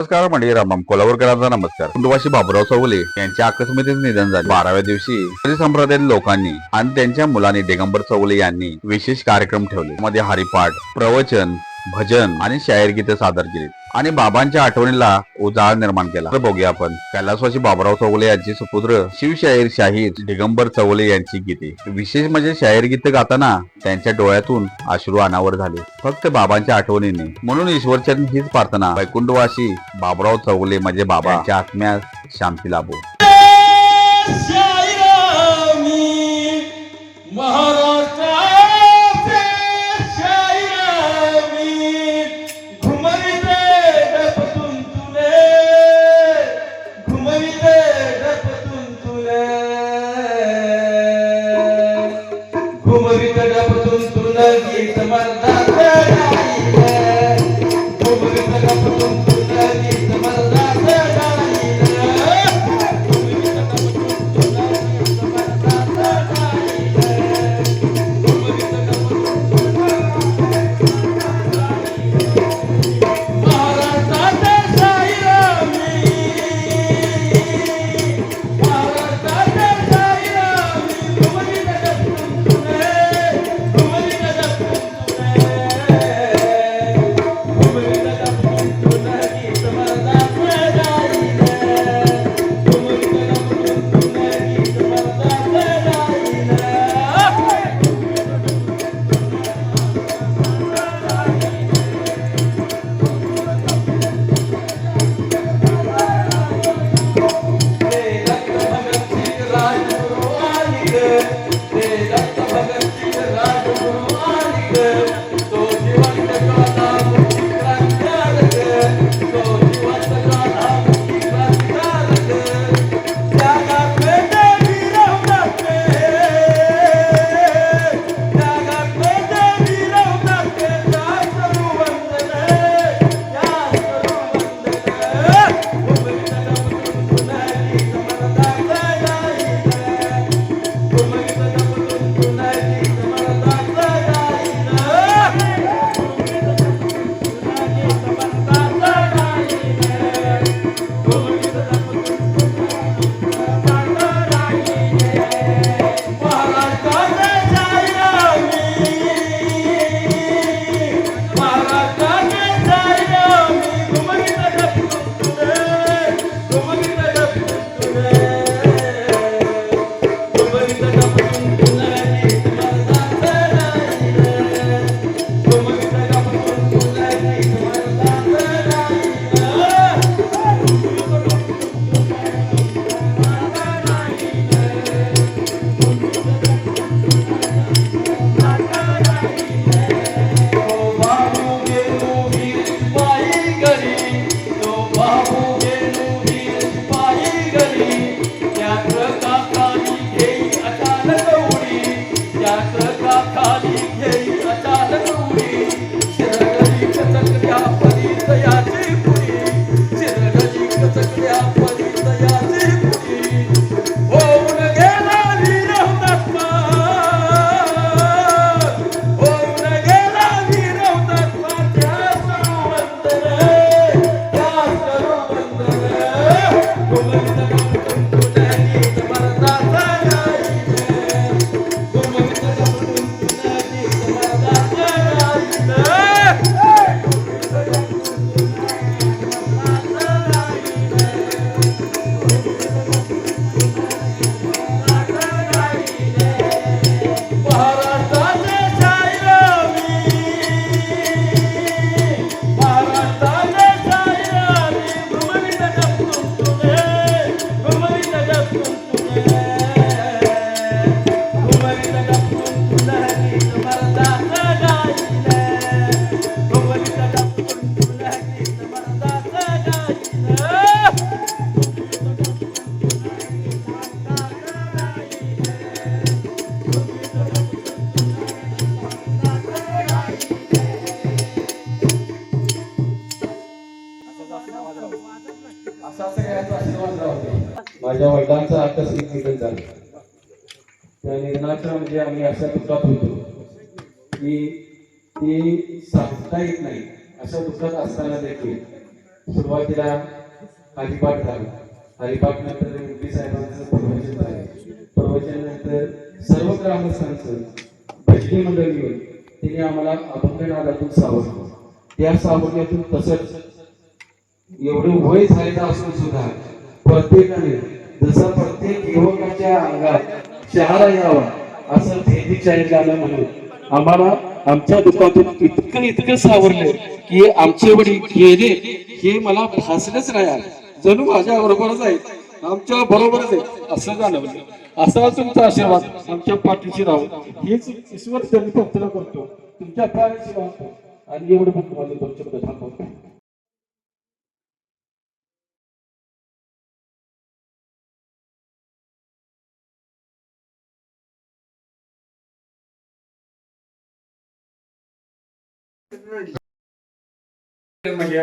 नमस्कार म्हणजे रामराम कोल्हापूरकरांचा नमस्कार. कुटुंबाशी बाबुराव चौले यांच्या आकस्मितच निधन झाले. बाराव्या दिवशी संप्रदायातील लोकांनी आणि त्यांच्या मुलांनी दिगंबर चौले यांनी विशेष कार्यक्रम ठेवले. मध्ये हरिपाठ प्रवचन भजन आणि शायर गीत सादर केली. आणि बाबांच्या आठवणीला उजाळ निर्माण केला. तर बघूया आपण. कैलासवासी बाबराव चौगले यांचे सुपुत्र शिवशाहीर शाहीर दिगंबर चौगले यांची गीते. विशेष म्हणजे शाहीर गीत गाताना त्यांच्या डोळ्यातून अश्रू अनावर झाले. फक्त बाबांच्या आठवणीने. म्हणून ईश्वरचंद हीच प्रार्थना. वैकुंठवासी बाबराव चौगले म्हणजे बाबा. आत्म्या शांती लाभू. Vamos माझ्या वडिलांचं आकस्मिक निधन झालं. त्या निधनाच्या म्हणजे आम्ही अशा दुःखात होतो. की ते सांगता येत नाही अशा दुःखात असताना देखील सुरुवातीला हरिपाठ झाला. हरिपाठ नंतर मुंबई साहेबांचं प्रवचन झाले. प्रवचन नंतर सर्व ग्रामस्थांचं भजनी मंडळ येऊन तिने आम्हाला अभंगनादातून सावरलं. त्या सावरण्यातून तसंच एवढं वय झालेलं असून सुद्धा प्रत्येकाने जसं प्रत्येक युवकाच्या अंगात शहारा यावा असं भेदी गाणं म्हणून. आम्हाला आमच्या दुःखातून इतकं इतकं सावरलं की आमचे वडील गेले हे मला भासलंच नाही आज. जणू माझ्या बरोबरच आहेत. आमच्या बरोबरच आहे असं जाणवलं. असा तुमचा आशीर्वाद आमच्या पाठीशी राहू. हेच ईश्वर त्यांनी प्रार्थना करतो. तुमच्या पाठीशी राहतो. आणि एवढं पण तुम्हाला दोन थांबवतो. म्हणजे